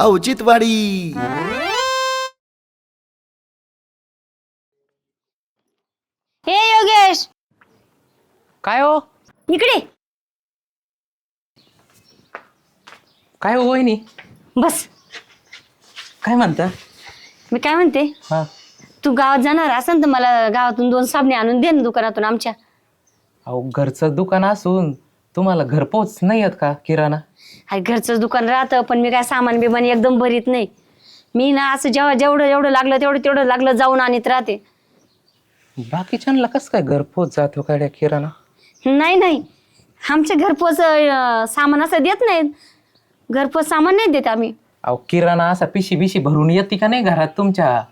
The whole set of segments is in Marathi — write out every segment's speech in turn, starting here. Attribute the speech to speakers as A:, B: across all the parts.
A: औचित्यवाडी.
B: हे योगेश.
C: काय हो?
B: इकडे.
C: काय हो वहिनी?
B: बस.
C: काय म्हणता?
B: मी काय म्हणते?
C: हा.
B: तू गावात जाणार असेल तर मला गावातून दोन साबणे आणून दे ना दुकानातून आमच्या.
C: अहो घरचं दुकान असून तुम्हाला घरपोच नाही आहेत का किराणा?
B: अरे घरचं दुकान राहतं पण मी काय सामान बिमान एकदम भरीत नाही. मी ना असं जेव्हा जेवढं जेवढं लागलं तेवढं तेवढं लागलं जाऊन आणत राहते.
C: बाकीच्यांना कसं काय घरपोच जातो काय किराणा?
B: नाही नाही. आमच्या घरपोच अं, सामान असं देत नाहीत. घरपोच सामान नाही देत आम्ही.
C: अहो किराणा असा पिशी बिशी भरून येते का नाही घरात तुमच्या?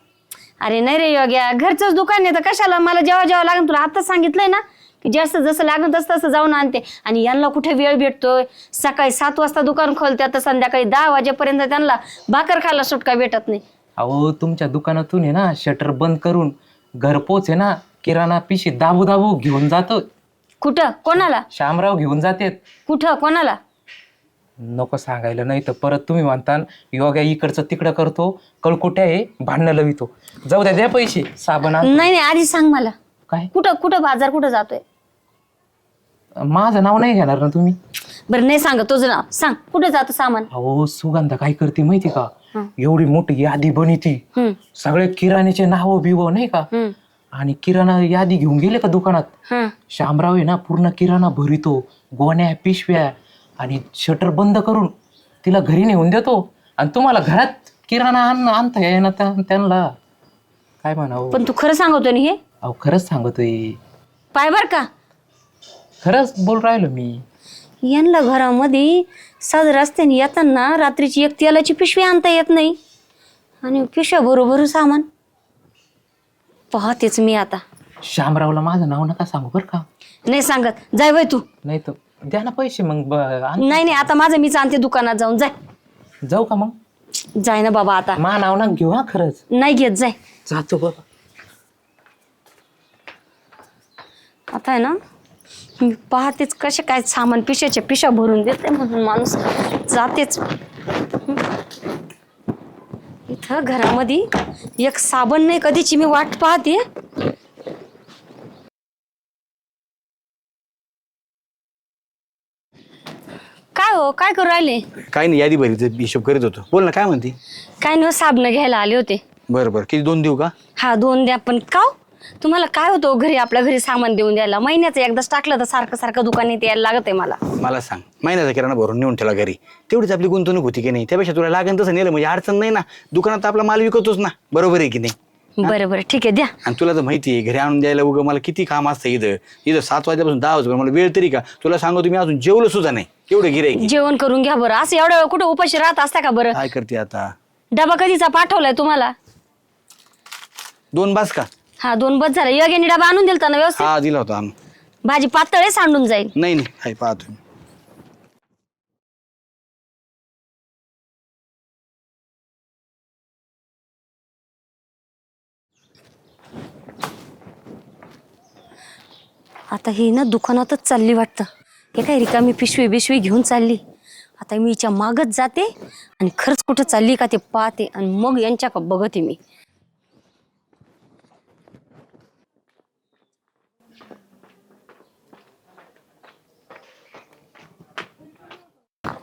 B: अरे नाही रे योग्या. घरचंच दुकान आहे तर कशाला? मला जेव्हा जेव्हा लागेल तुला आताच सांगितलंय ना. की जास्त जसं लागेल तसं तसं जाऊन आणते. आणि यांना कुठे वेळ भेटतोय? सकाळी सात वाजता दुकान खोलते तर संध्याकाळी दहा वाजेपर्यंत त्यांना भाकर खायला सुटका भेटत नाही.
C: अहो तुमच्या दुकानातून आहे ना शटर बंद करून घरपोच आहे ना किराणा पिशी दाबू दाबू घेऊन जातो
B: कुठं? कोणाला?
C: शामराव घेऊन जातेत.
B: कुठं? कोणाला?
C: नको सांगायला नाही तर परत तुम्ही म्हणता योग्या इकडचं तिकडं करतो कळकुट्या आहे भांडणं लवितो. जाऊ द्या द्या पैसे साबण आण.
B: नाही नाही आधी सांग मला.
C: काय?
B: कुठं कुठं बाजार कुठं जातोय?
C: माझं नाव नाही घेणार ना तुम्ही?
B: बरं नाही सांग तुझं नाव सांग. कुठं जातं सामान?
C: अहो सुगंधा काय करते माहिती का?
B: हं.
C: एवढी मोठी यादी बनिती.
B: हम्म.
C: सगळे किराण्याचे नाव बिव नाही का?
B: हम्म.
C: आणि किराणा यादी घेऊन गेले का दुकानात?
B: हं.
C: शामराव आहे ना पूर्ण किराणा भरितो गोण्या पिशव्या आणि शटर बंद करून तिला घरी नेऊन देतो. आणि तुम्हाला घरात किराणा आण आणता येईना त्या- त्यांना. काय म्हणावं?
B: पण तू खरं सांगतोय ना हे?
C: अहो खरंच सांगतोय.
B: पाय बर का?
C: खरंच बोल राहिलो मी.
B: यांना घरामध्ये साज रस्त्याने येताना रात्रीची एक तेलाची पिशवी आणता येत नाही. आणि पिशव्या बरोबर सामान. पाहतेच मी आता.
C: शामरावला माझं नाव नका सांगू बरं का.
B: नाही सांगत. जाय वय तू.
C: नाही तर द्या ना पैसे मग ब- आण.
B: नाही नाही आता माझं मीच आणते दुकानात जाऊन. जाय.
C: जाऊ का मग?
B: जाय ना बाबा आता.
C: मा नाव ना घेऊ हा खरंच.
B: नाही घेत जाय.
C: जातो बाबा.
B: आता आहे ना मी पाहतेच कसे काय सामान पिशाच्या पिशा भरून देते म्हणून माणूस जातेच. इथं घरामध्ये एक साबण नाही कधीची मी वाट पाहते. काय हो काय करू राहिले?
D: काय नाही यादी भरी हिशोब करीत होतो. बोल ना काय म्हणते?
B: काय नाही साबण घ्यायला आले होते.
D: बरं बरं. किती दोन देऊ का?
B: हा दोन द्या पण का हो? तुम्हाला काय होतं घरी आपल्या घरी सामान देऊन द्यायला? महिन्याचं एकदाच टाकलं तर सारखं सारखं दुकानात यायला लागत आहे मला.
D: मला सांग महिन्याचा किराणा भरून नेऊन ठेवला घरी. तेवढीच आपली गुंतवणूक होती की नाही? त्यापेक्षा तुला लागेल तसं नेलं म्हणजे अडचण नाही ना. दुकानात आपला माल विकतोच ना. बरोबर आहे की नाही?
B: बरं बरं. ठीक आहे द्या.
D: आणि तुला तर माहिती आहे घरी आणून द्यायला उगं मला किती काम असतं इथं. इथं सात वाजल्यापासून दहा वाजता मला वेळ तरी का? तुला सांगू तुम्ही अजून जेवलं सुद्धा नाही. एवढं गिरायकी
B: जेवण करून घ्या बरं. असं एवढं वेळ कुठं उपाशी राहत असता का बरं?
D: काय करते आता?
B: डबा कधीचा पाठवलाय तुम्हाला?
D: दोन बास का
B: हा दोन बस झाले. योग्याने डबा आणून दिलता ना व्यवस्थित?
D: हा दिला होता आणून.
B: भाजी पातळ आहे सांडून जाईल.
D: नाही नाही पाहतो. मी.
B: आता ही ना दुकानातच चालली वाटतं. हे काय रिकामी पिशवी बिशवी घेऊन चालली? आता मी हिच्या मागच जाते आणि खरंच कुठं चालली का ते पाहते आणि मग यांच्या का बघते मी.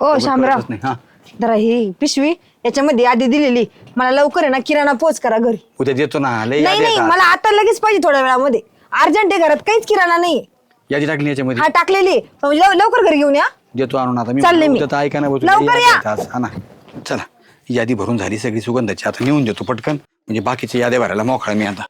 E: ओ शामराव.
D: नाही हा.
E: जरा ही पिशवी याच्यामध्ये यादी दिलेली. मला लवकर आहे ना किराणा पोच करा घरी.
D: उद्या देतो ना लय
E: नाही
D: यादी
E: नाही
D: आता.
E: मला आता लगेच पाहिजे थोड्या वेळामध्ये. अर्जंट आहे घरात काहीच किराणा नाही
D: यादी टाकली याच्यामध्ये?
E: हा टाकलेली. आहे. मग लव- लवकर घरी घेऊन या.
D: देतो आणून आता मी.
E: चालले मी.
D: उद्या तर ऐका ना
E: लवकर या.
D: हा ना. चला. यादी भरून झाली सगळी सुगंधाची. आता नेऊन देतो पटकन. म्हणजे बाकीच्या याद्या भरायला मोकळा मी आता.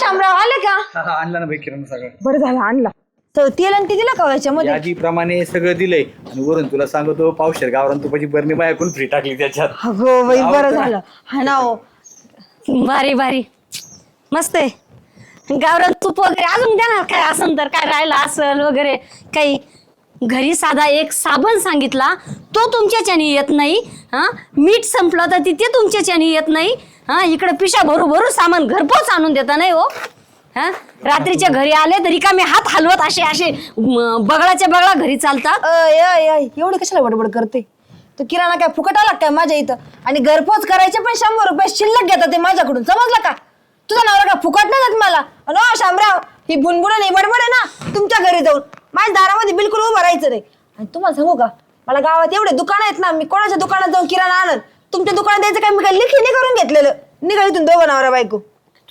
E: शामराव आले का?
D: आणला ना भाई किराणा सगळं
E: बरं झालं आणला. तर तेल आणि ते दिलं का हो
D: यादीप्रमाणे सगळं दिलंय. आणि वरून तुला सांगतो पावशेर गावरान तुपाची बरणी मायाकडून फ्री टाकली त्याच्यात.
E: अगो बाई बरं झालं. हा ना हो.
B: भारी भारी. मस्त आहे. गावरान तूप वगैरे अजून द्या ना काय असन तर? काय राहिलं असल वगैरे? काही घरी साधा एक साबण सांगितला तो तुमच्याच्याने येत नाही हा? मीठ संपलं तर तिथे तुमच्याच्याने येत नाही हा? इकडे पिशा भरू भरू सामान घरपोच आणून देता नाही हो हा? रात्रीच्या घरी आले तरी का मी हात हलवत असे असे म, बगळाच्या बगळा घरी चालतात?
E: अय अय अय एवढी कशाला बडबड करते? तो किराणा काय फुकट आला काय माझ्या इथं? आणि घरपोच करायचे पण शंभर रुपये शिल्लक घेतात ते माझ्याकडून समजलं का? तुझा नवरा का फुकट नाही देत मला? अनो शामराव ही बुनबुन नाही बडबड आहे ना तुमच्या घरी जाऊन. माझ्या दारामध्ये बिलकुल उभं राहायचं नाही. आणि तुम्हाला सांगू का? मला गावात एवढे दुकान आहेत ना मी कोणाच्या दुकानात जाऊन किराणा आणत तुमच्या दुकानात द्यायचं काय? मी काय लिखी करून घेतलेलं? निघा इथून दोघं नवरा बायको.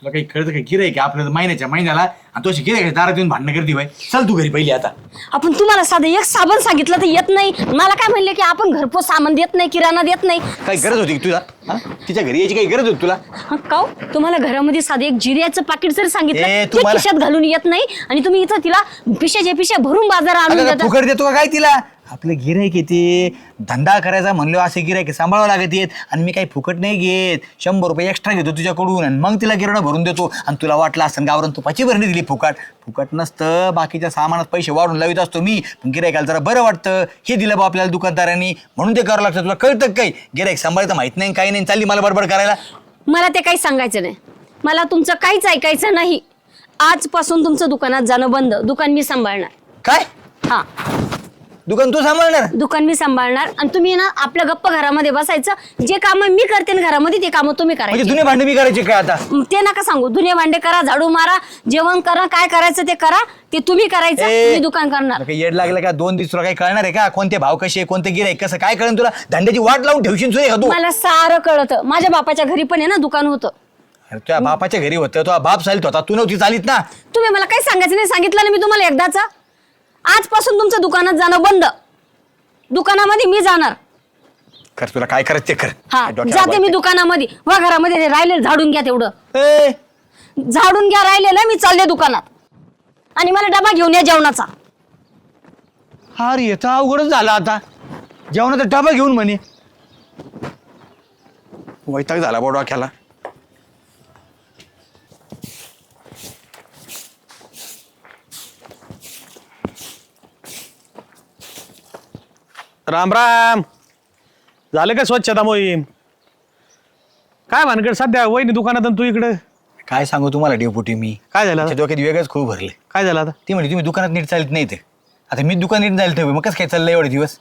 D: तुला काही कळतं का? गिराय की आपल्याला महिन्याच्या महिन्याला. आणि तो गिराय दारात येऊन भांडणं करते बाई चल तू घरी पहिली आता.
B: आपण तुम्हाला साधं एक साबण सांगितलं तर येत नाही. मला काय म्हणले की आपण घरपोच सामान देत नाही किराणा देत नाही.
D: काही गरज होती का तुला? हा? तिच्या घरी यायची काही गरज होती तुला?
B: हं, काव तुम्हाला घरामध्ये साधं एक जिऱ्याचं पाकिट जर सांगितलं
D: ए,
B: ते
D: तुम्हाला-
B: खिशात घालून येत नाही. आणि तुम्ही इथं तिला पिशाच्या पिशा भरून बाजार आणून देता.
D: फुकट देतो का काय तिला? आपलं गिरायक येते. धंदा करायचा म्हणलो असे गिरायक सांभाळावं लागत येत आणि मी काही फुकट नाही घेत. शंभर रुपये एक्स्ट्रा घेतो तुझ्याकडून. आणि मग तिला किराणा भरून देतो. आणि तुला वाटलं असं गावरून तुपाची भरणी दिली फुकट. फुकट नसतं. बाकीच्या सामानात पैसे वाढून लावित असतो मी. पण गिरायकाला जरा बरं वाटतं. हे दिलं बा आपल्याला दुकानदारांनी. म्हणून ते करावं लागतं. तुला कळतं काही? गिरायक सांभाळायचं माहीत नाही काही नाही. चालली मला बडबड करायला.
B: मला ते काही सांगायचं नाही. मला तुमचं काहीच ऐकायचं नाही. आजपासून तुमचं दुकानात जाणं बंद. दुकान मी सांभाळणार.
D: काय?
B: हा.
D: दुकान तू सांभाळणार?
B: दुकान मी सांभाळणार. आणि तुम्ही ना आपल्या गप्प घरामध्ये बसायचं. जे काम मी करते ना घरामध्ये ते काम तुम्ही
D: म्हणजे
B: करायचे.
D: जुने भांडे मी करायचे काय आता?
B: ते नका सांगू. धुणे भांडे करा झाडू मारा जेवण करा काय करायचं ते करा. ते तुम्ही करायचं
D: ए,
B: मी दुकान करणार.
D: येड लागलं का? दोन दिवस तुला काही कळणार आहे का? कोणते भाव कसे कोणते गिरायक कसं काय कळण तुला? धंद्याची वाट लावून ठेवशील का तू
B: मला सारं कळतं. माझ्या बापाच्या घरी पण आहे ना दुकान होतं.
D: अरे तुझ्या बापाच्या घरी होतं. तुझा बाप चालित. होता तू नव्हती चालीत ना?
B: तुम्ही मला काही सांगायचं नाही. सांगितलं ना मी तुम्हाला एकदाच? आजपासून तुमचं दुकानात जाणं बंद. दुकानामध्ये मी जाणार.
D: कर तुला काय करायचं ते कर
B: हा जाते मी दुकानामध्ये. वा घरामध्ये ते राहिलेलं झाडून घ्या तेवढं. झाडून घ्या राहिलेलं मी चालले दुकानात. आणि मला डबा घेऊन या जेवणाचा.
D: अरे येतं अवघडच झालं आता. जेवणाचा डबा घेऊन म्हणे. वैताग झाला बा डोक्याला.
A: राम राम. झालं का स्वच्छता मोहीम? काय भानगड सध्या वहिनी दुकानात आणि तू इकडं?
D: काय सांगू तुम्हाला डेपुटी मी?
A: काय झालं? आता?
D: डोक्यात वेगळंच खूप भरले
A: काय झालं आता?
D: ती म्हणजे तुम्ही दुकानात नीट चालत नाही ते आता मी दुकान नीट ठेव मग कसं काय चाललंय एवढे दिवस?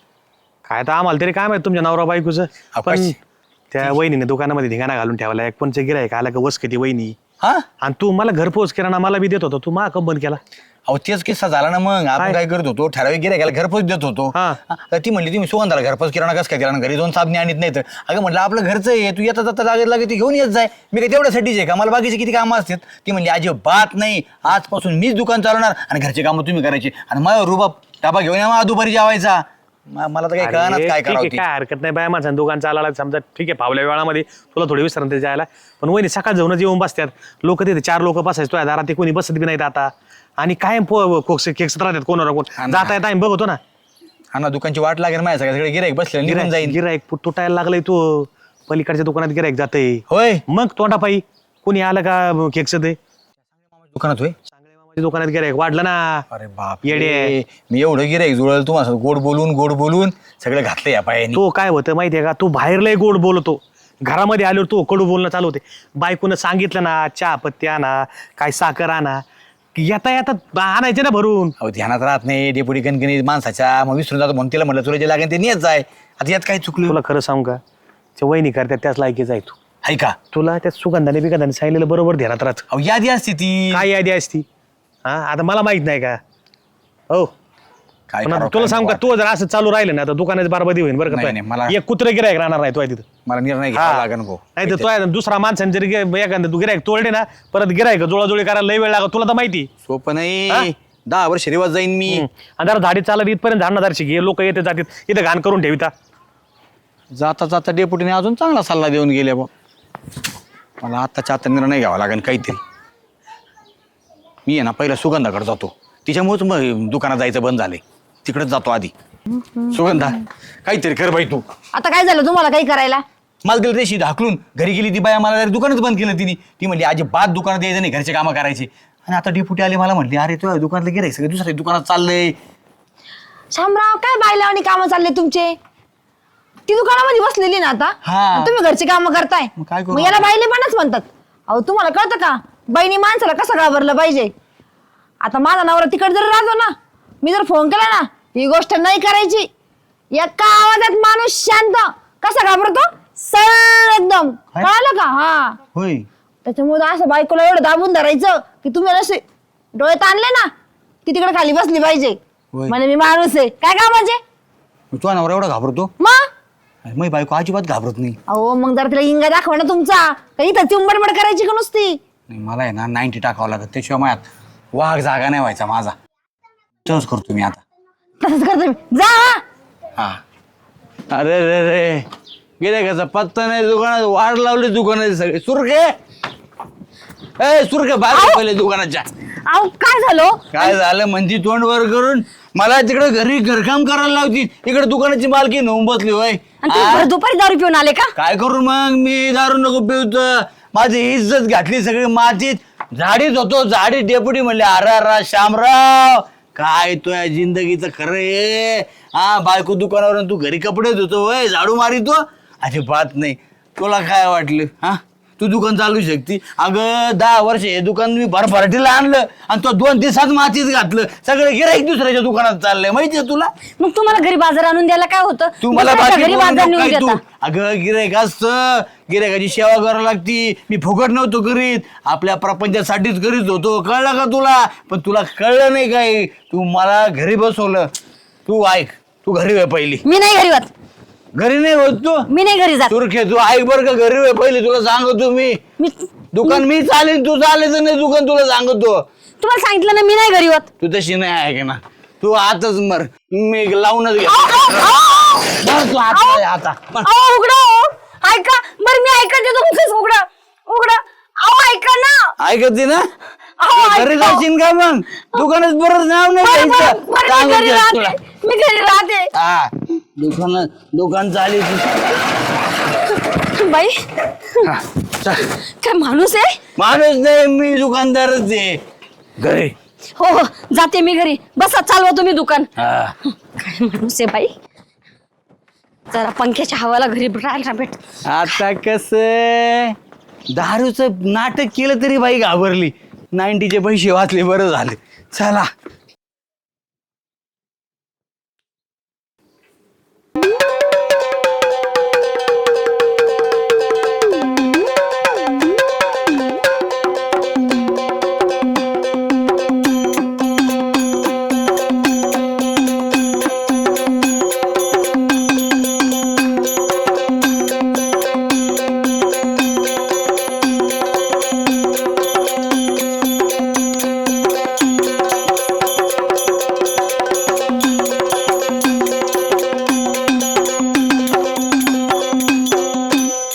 A: काय तर आम्हाला तरी काय माहीत तुमच्या नवरा बायकोचं. पण
D: अपाशी.
A: त्या वहिनीने दुकानामध्ये धिंगाणा घालून ठेवला एक कोणचं गिरायक आला का वस किती वहिनी?
D: हा?
A: आणि तू मला घरपोच किराणा मला बी देत होता. तू मा कम बंद केला.
D: अहो तेच किस्सा झाला ना मग. आपण
A: काय?
D: करत होतो ठराविक गिऱ्हाईकाला घरपोच देत होतो.
A: हा.
D: हा, तर ती म्हणली तुम्ही सुगंधाला घरपोच किराणा कसं काय किराणा घरी दोन साबणे आणत नाही तर अगं म्हटलं आपलं घरचं आहे तू येता जाता लागत लागत ती घेऊन येत जाय. मी काय तेवढ्यासाठीच आहे का? मला बाकीचे किती कामं असतात? ती म्हणली अजिबात नाही. आजपासून मीच दुकान चालवणार आणि घरचे कामं तुम्ही करायची. आणि माझ्या रुबाब डबा घेऊन या मग दुपारी जेवायचा. म- मला तर काही कळणार काय करावं ते.
A: काय हरकत नाही बाय माझं दुकान चालायला समजा ठीक आहे फावल्या वेळामध्ये तुला थोडी विश्रांती जायला पण वहिनी सकाळ जाऊनच येऊन बसतात लोक तिथे चार लोक बसायचे तुझ्या दारात ते कोणी बसत बी नाहीत आता. आणि कायम केक्स राहतात कोणाला कोण. जाता येता आम्ही बघतो ना.
D: हा ना दुकानची वाट लागेल माझ्या सगळ्या. सगळे गिराईक बसले निघून जाईन.
A: गिरायक तुटायला लागलाय तो. पलीकडच्या दुकानात गिरायक जातंय.
D: होय.
A: मग तोंडापायी कोणी आलं का केकचं ते
D: दुकानात होय?
A: दुकानात गिरायक वाढलं ना.
D: अरे बाप
A: येडे.
D: मी एवढं गिराईक जुळल तुम्हाला गोड बोलून गोड बोलून सगळं घातलं या पायानी.
A: तो काय होतं माहितीये का? तू बाहेर लय गोड बोलतो. घरामध्ये आल्यावर तू कडू बोलणं चालू होते. बायकोनं सांगितलं ना चहा पत्ती आणा काय साखर आणा. की येता येता आणायचे ना भरून.
D: अहो ध्यानात राहत नाही डेपुटी कणकणी माणसाच्या मग विसरून जातो म्हणून तिला म्हटलं तुला जे लागेल ते नेत जाय. आता यात काय चुकलं?
A: तुला खरं सांगू का? ते वहिनी करतात त्याच लायकीच आहे तू.
D: आहे का?
A: तुला त्या सुगंधाने बिगंधाने सांगितलेलं बरोबर ध्यानात राहत.
D: अहो यादी असते ती.
A: काय यादी असती? हा आता मला माहीत नाही का? हो.
D: काय
A: पण आता
D: करावं,
A: तुला
D: काय
A: सांगू का तू जर असं चालू राहिलं ना आता दुकानाची बारबादी होईल बरं
D: नाही,
A: का
D: मला-?
A: एक कुत्र गिरायक राहणार नाही तुझ्या तिथं.
D: मला निर्णय घ्यावा लागेल भाऊ.
A: नाही तर तो आहे. ना, दुसरा माणसाने जरी गे- एखादं तू गिरायक तोडले ना परत गिरायक जुळाजुळी करायला लय वेळ लागत तुला तर माहिती.
D: सोपं
A: हा?
D: नाही दहा वर्ष रिवाज जाईन मी.
A: आणि जरा झाडी चालत इथपर्यंत झाडणार दारशी घे लोक येते जातात इथं घाण करून ठेविता
D: जाता जाता डेपुटीने अजून चांगला सल्ला देऊन गेले बा. मला आत्ताच्या आता निर्णय घ्यावा लागेल काहीतरी. मी आहे ना पहिला सुगंधाकडे जातो. तिच्यामुळेच मग दुकानात जायचं बंद झालंय. तिकडेच जातो आधी. सुगंधा काहीतरी कर बाई तू.
E: आता काय झालं? तुम्हाला काही करायला?
D: मला दिलं ते हाकलून घरी गेली ती बाया मला दुकानच बंद केलं तिने. ती म्हणली अजिबात दुकानात यायचं नाही घरचे कामं करायची. आणि आता डिपुटी आले मला म्हणली अरे तुझ्या दुकानातलं गिरायक सगळं दुसऱ्या दुकानात चाललंय.
E: शामराव काय बायला आणि कामं चालले तुमचे? ती दुकानामध्ये बसलेली ना आता?
D: हा.
E: आणि तुम्ही घरची कामं करताय.
D: मग काय करू
E: मग याला बायलेपणच म्हणतात. अहो तुम्हाला कळतं का? बहिणी माणसाला कसं घाबरलं पाहिजे? आता माझा नवरा तिकड जर राहतो ना मी जर फोन केला ना ही गोष्ट नाही करायची. एका आवाजात माणूस शांत. कसा घाबरतो? सरळ एकदम.
D: काय?
E: कळालं का? हा.
D: होय.
E: त्याच्यामुळे असं बायकोला एवढं दाबून धरायचं की तुम्ही असे डोळे ताणले ना की तिकडे खाली बसली पाहिजे.
D: होय.
E: म्हणजे मी माणूस आहे. काय कामाचे
D: मग तुझा नवरा एवढा घाबरतो?
E: मग?
D: मग बायको अजिबात घाबरत नाही.
E: अहो मग जरा तिला इंगा दाखवा ना तुमचा. इथं चिंबडबड करायची का नुसती?
D: नाही, मला आहे ना नाईन्टी टाकावं लागत. त्याशिवाय माझ्यात वाघ जागा नाही व्हायचा माझा. तसंच करतो मी आता.
E: तसंच करतो मी. जा हा.
D: हा. अरे रे रे. गेले कसा पत्ता नाही दुकानात? वाढ लावली दुकानाचे सगळे. सुरखे ए सुरखे बाहेर पहिले दुकानाच्या
E: अहो काय झालं?
D: काय झालं? म्हणजे तोंड वर करून मला तिकडे घरी घरकाम करायला लावती. इकडे दुकानाची मालकी नेऊन बसली होय.
E: आणि तुम्ही? भर दुपारी दारू पिऊन आले का?
D: काय करू मग? मी दारू नको पिवत माझी इज्जत घातली सगळी मातीत झाडीत होतो झाडी डेपुटी म्हणले अरे अरे श्यामराव काय तोय जिंदगीचं खरं आहे हा बायको दुकानावरून तू घरी कपडे धुतो वय झाडू मारितो अजिबात नाही. तुला काय वाटलं हा? तू दुकान चालू शकती. अगं दहा वर्ष हे दुकान मी भरभराटीला आणलं आणि तो दोन दिवसात मातीत घातलं. सगळं गिराईक दुसऱ्याच्या दुकानात चाललंय. माहितीये तुला?
E: मग तुम्हाला घरी बाजार आणून द्यायला काय होतं?
D: तू मला
E: दुसऱ्याच्या
D: बाकी
E: घरी
D: बोलू
E: बाजार
D: नको
E: नेऊन
D: काय तू?
E: देता?
D: अगं गिरायक असतं. गिरायकाची सेवा करायला लागती. मी फुकट नव्हतो करीत. आपल्या प्रपंचासाठीच करीत होतो. कळलं का तुला? पण तुला कळलं नाही काय तू मला घरी बसवलं. तू ऐक. तू घरी वे पहिली.
E: मी नाही घरी जात
D: घरी नाही होत तू?
E: मी नाही घरी जात.
D: तुरखे तू ऐक बर का घरी पहिली तुला सांगतो मी.
E: मी
D: दुकान मी चालेल तू चालायचं नाही दुकान तुला सांगतो.
E: तुम्हाला सांगितलं ना मी नाही घरी होत.
D: तू तशी नाही आहे का ना. तू आताच मर. मी लावूनच घे. मर तू आता आता. मर.
E: अहो उघडा. ऐका बरं मी ऐकते तुमचंच उघडा उघडा. अहो ऐका ना.
D: ऐकते ना?
E: अहो,
D: घरी. जाशील का मग? दुकानात परत नाव नाही
E: बरं, बरं, मी घरी
D: सांगतो तुला.
E: राहते मी घरी राहते.
D: हा. दुकान दुकान चालेल
E: बाई. काय माणूस आहे?
D: माणूस नाही मी दुकानदारच आहे. घरी.
E: हो हो जाते मी घरी. बसा चालवा तुम्ही दुकान.
D: हा.
E: काय माणूस आहे बाई? जरा पंख्याच्या हवाला घरी राहायला भेट.
D: आता कस दारूच नाटक केलं तरी बाई घाबरली. नाईन्टीचे पैसे वाचले बरं झाले. चला.